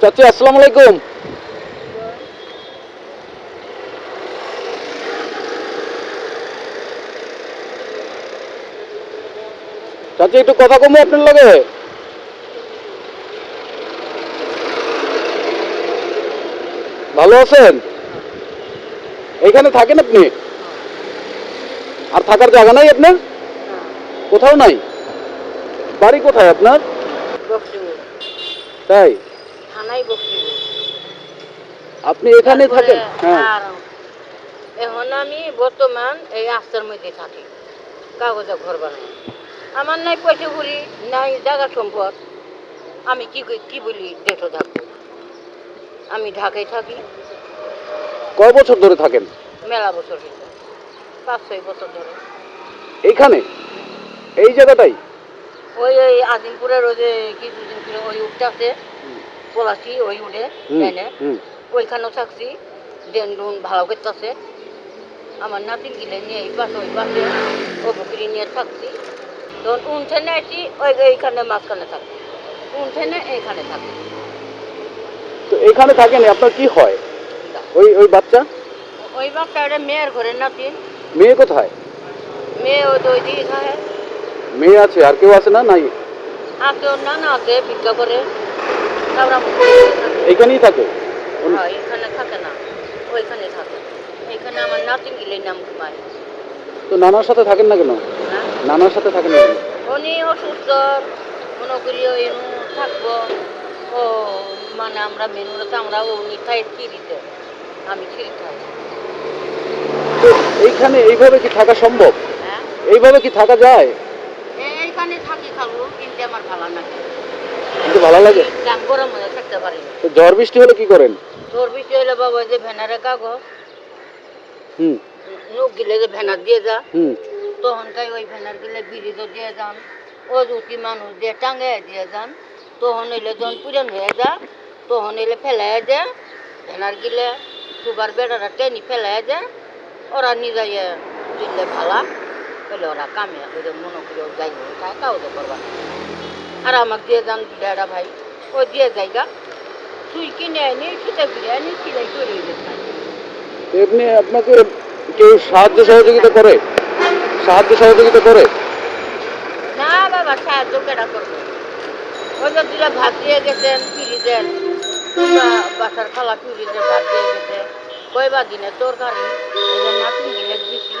চাচি আসসালামু আলাইকুম। চাচি একটু কথা কমো আপনার লগে। ভালো আছেন? এইখানে থাকেন আপনি? আর থাকার জায়গা নাই আপনার? কোথাও নাই? বাড়ি কোথায় আপনার? তাই? বক্সিপুর আপনি এখানে থাকেন? হ্যাঁ। এখন আমি বর্তমান এই আস্তার মধ্যে থাকি কাগজে ঘর বানাই। আমার নাই পয়সা করি নাই জায়গা সম্পদ। আমি কি কি বলি দেশে থাকব আমি ঢাকায় থাকি। কয় বছর ধরে থাকেন? মেলা বছর পাঁচ ছয় বছর ধরে। এইখানে? এই জায়গাটাই? ওই ওই আজিমপুরের ওই যে কি দুদিন ছিল ওই উঠতে পলাশি ওই উঠে এনে। ওইখানেও থাকছি দেন ডুন ভালো করতেছে। আমার নাতিন গিলে নিয়ে এই পাশে ওই পাশে ও বকরি নিয়ে থাকছি। তখন উনঠেনে আসি ওই এইখানে মাঝখানে থাকি উনঠেনে এইখানে থাকি তো এখানে থাকেন আপনার কি হয়? ওই ওই বাচ্চা? ওই বাচ্চা একটা মেয়ের ঘরের নাতিন। মেয়ে কোথায়? মেয়ে ওই তো ওই দিকে মেয়ে আছে আর কেউ আছে না? নাই? আছে ওর নানা আছে ভিক্ষা করে। এইখানেই থাকে। হয় এখানে থাকে না। ওইখানে থাকে। এখানে আমার নাতিন নাম ঘুমায়। তো নানার সাথে থাকেন না কেন? হ্যাঁ? নানার সাথে থাকেন না উনি অসুস্থ মনে করি থাকব। ও মানে আমরা মেনুতে আমরা উনি খাই কি দিতে আমি খিরি খাই তো এইখানে এইভাবে কি থাকা সম্ভব? হ্যাঁ? এইভাবে কি থাকা যায়? এইখানে থাকি খাব কিন্তু আমার ভালো লাগে ভালো লাগে? আমি গরম মধ্যে থাকতে পারি না। ঝড় বৃষ্টি হলে কি করেন? তোর বিষয় হলে বাবা ওই যে ভ্যানারে কাগজ হুম। নুক গিলে যে ভ্যানার দিয়ে যা। হুম। তখন কাই ওই ভ্যানার গিলে বিড়িতে দিয়ে যান। ও দুটি মানুষ দিয়ে টাঙ্গে দিয়ে যান। তখন এলে যখন পুরান হয়ে যা তখন এলে ফেলাই দে। ভ্যানার গিলে সুবার বেড়ারা টেনি ফেলাই দে। ওরা নিজে দিলে ভালা। বলে ওরা কামে যে মনে করে যাই খায় কাউকে করবা না। আর আমাকে দিয়ে যান বেড়া ভাই। ও দিয়ে যাইগা তুই কিনে আনি সুতে ফিরে আনি সিলাই করে এমনি আপনাকে কেউ সাহায্য সহযোগিতা করে? সাহায্য সহযোগিতা করে? না বাবা সাহায্য কেটা করব? ওই যে দুটা ভাত দিয়ে গেছেন ফিরি দেন বাসার খালা ফিরি দেন ভাত দিয়ে গেছে কয়বার দিনে তরকারি নাতিন গিলে দিছি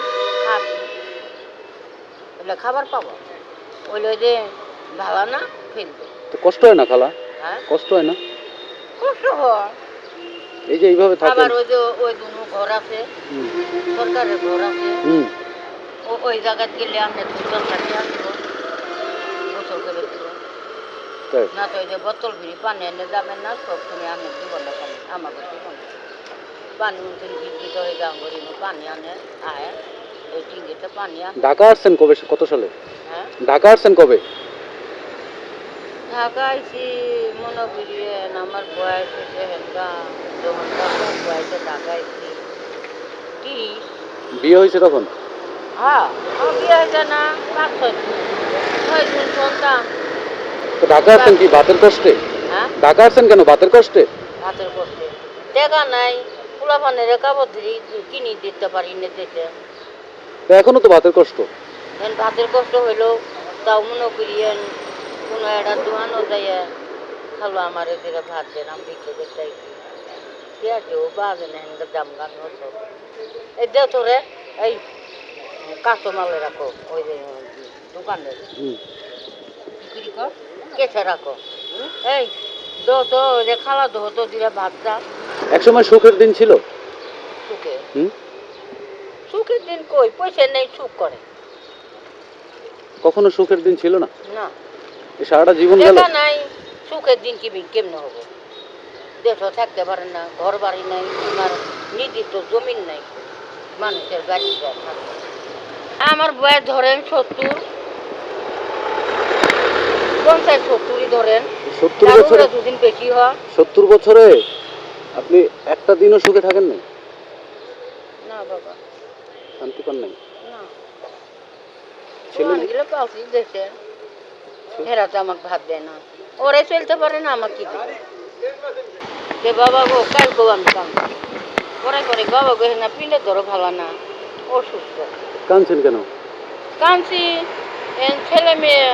খাবি খাবার পাবো? ওইলে যে ভালো না ফেলবে তো কষ্ট হয় না খালা? হ্যাঁ? কষ্ট হয় না? কষ্ট হয়। এই যে এইভাবে থাকেন। আবার ওই যে ওই দুনো ঘর আছে সরকারের ঘর আছে। হুম। ওই জায়গায় গেলে দুজন আসব গোসল করে দিব না তো ওই যে বোতল পানি এনে যাবেন না সব তুমি আমি দিব না পানি আমাকে দিব না পানি উঠে বিদ্যুৎ হয়ে যাও করি পানি আনে আয়। ওই টিঙ্গিতে পানি আনে। ঢাকা আসছেন কবে কত সালে? হ্যাঁ? ঢাকা আসছেন কবে? ঢাকা আইসি মনে করিয়ে আমার বয়স হয়েছে হেনকা যখন তখন বয়সে ঢাকা আইসি তিরিশ বিয়ে হয়েছে তখন? হ্যাঁ বিয়ে হয়েছে না পাঁচ ছয় ছয় সন্তান তো ঢাকা আসছেন কি বাতের কষ্টে? হ্যাঁ? ঢাকা আসছেন কেন বাতের কষ্টে? হাতের কষ্টে। টাকা নাই পোলাপানের কাপড় ধরি কিনে দিতে পারি না দিতে। এখনও তো বাতের কষ্ট? ভাতের কষ্ট হইল তাও মনে করিয়েন কোনো একটা দোকানও যাইয়া খালো আমার এদিকে ভাত দেন আমি বিক্রি করতে পেঁয়াজও বাজে না হেন দাম গান হতো। এই দে তোরে এই কাঁচমালে রাখো ওই যে দোকানে কেসে রাখো। এই দো তো ওই যে খালা দো তো দিলে ভাতটা একসময় সুখের দিন ছিল? সুখে? হুম? সুখের দিন কই? পয়সা নেই সুখ করে। কখনো সুখের দিন ছিল না? না। সারাটা জীবন গেল। নাই সুখের দিন কি কেমনে হব? দেশও থাকতে পারে না ঘর বাড়ি নাই আমার নির্দিষ্ট জমিন নাই মানুষের যায় আমার বয়স ধরেন সত্তর। পঞ্চাশ সত্তরই ধরেন। সত্তর বছরে দুদিন বেশি হয়। সত্তর বছরে আপনি একটা দিনও সুখে থাকেন নাই? না বাবা। শান্তি পান নাই? না। ছেলে দেশে হেরা তো আমাকে ভাত দেয় না। ওরাই চলতে পারে না আমাকে কি দেবে? যে বাবা গো কালকেও আমি কাম পরে পরে বাবা গো না পিঁড়ে ধরো ভালো না অসুস্থ। কাঁদছেন কেন? কাঁদছি এন ছেলে মেয়ে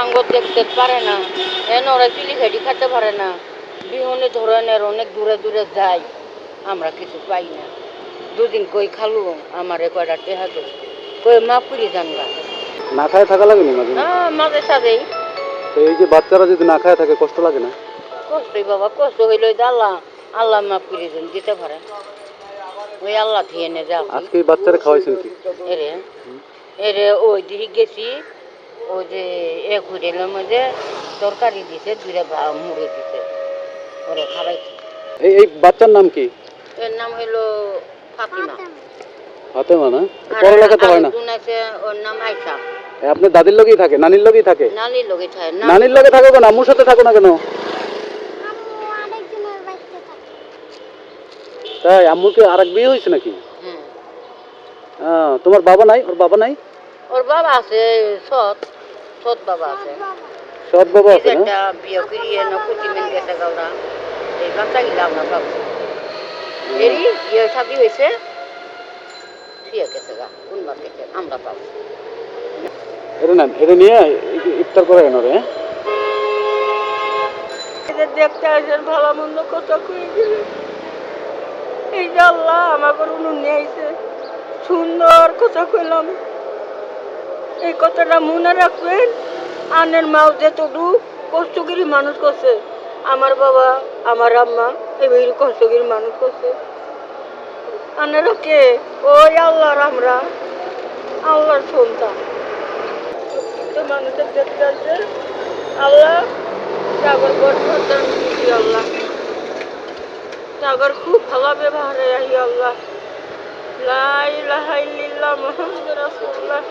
আঙ্গুর দেখতে পারে না এন ওরা চিলি ঘাটি খেতে পারে না। বিহনে ধরনের অনেক দূরে দূরে যায় আমরা কিছু পাই না। দুদিন কই খালু আমার কয়টা টেহা দে কই মাফ করি জানবা। না খায় থাকা লাগে না মাঝে সাথেই তো এই যে বাচ্চারা যদি না খায় থাকে কষ্ট লাগে না? কষ্টই বাবা কষ্ট হইল আল্লাহ আল্লাহ মাফ করে দেন দিতে পারে। ওই আল্লাহ থেকে নে যাও। আজকে এই বাচ্চারা খাওয়াইছেন কি? এরে এরে ওই দিকে গেছি ওই যে এক হোটেলের মধ্যে তরকারি দিছে দুইটা মুড়ে দিছে। ওরে খাবাইছে এই এই বাচ্চার নাম কি? এর নাম হইল ফাতিমা। ফাতেমা না? পড়ালেখা তো হয় না? ওর নাম এ, আপনার দাদির লগেই থাকে নানির লগেই থাকে? নানির লগে থাকে না নানির লগে থাকো কেন? আম্মুর সাথে থাকো না কেন? তাই আম্মুর কি আর এক বিয়ে হয়েছে নাকি? তোমার বাবা নাই? ওর বাবা নাই? ওর বাবা আছে সৎ। সৎ বাবা আছে। সৎ বাবা আছে না? বিয়ে করিয়ে না কুচি মেন গেছে গাওরা। এই বাচ্চা গিলা আমরা পাবো এরই বিয়ে শাদি হয়েছে। ঠিক আছে গা কোন বার আমরা পাবো? এটা নেন, এটা নিয়ে ইফতার করে এনো রে? দেখতে আসেন, ভালো মন্দ এই যে আল্লাহ আমাকে আইছে, সুন্দর কথা কইলাম। এই কথাটা মনে রাখবেন, আনের মাও কষ্টগিরি মানুষ করছে, আমার বাবা, আমার আম্মা এবার কষ্টগিরি মানুষ করছে। আনেরা কে? ওই আল্লাহর আমরা, আল্লাহর সন্তান। তো মানুষের দেখতে আসছে আল্লাহ, সাগর বর্ষণ দিদি আল্লাহ। সাগর খুব ভালো ব্যবহারে আহি আল্লাহ। লাই লাহাই ইল্লাল্লাহ, মুহাম্মাদুর রাসূলুল্লাহ।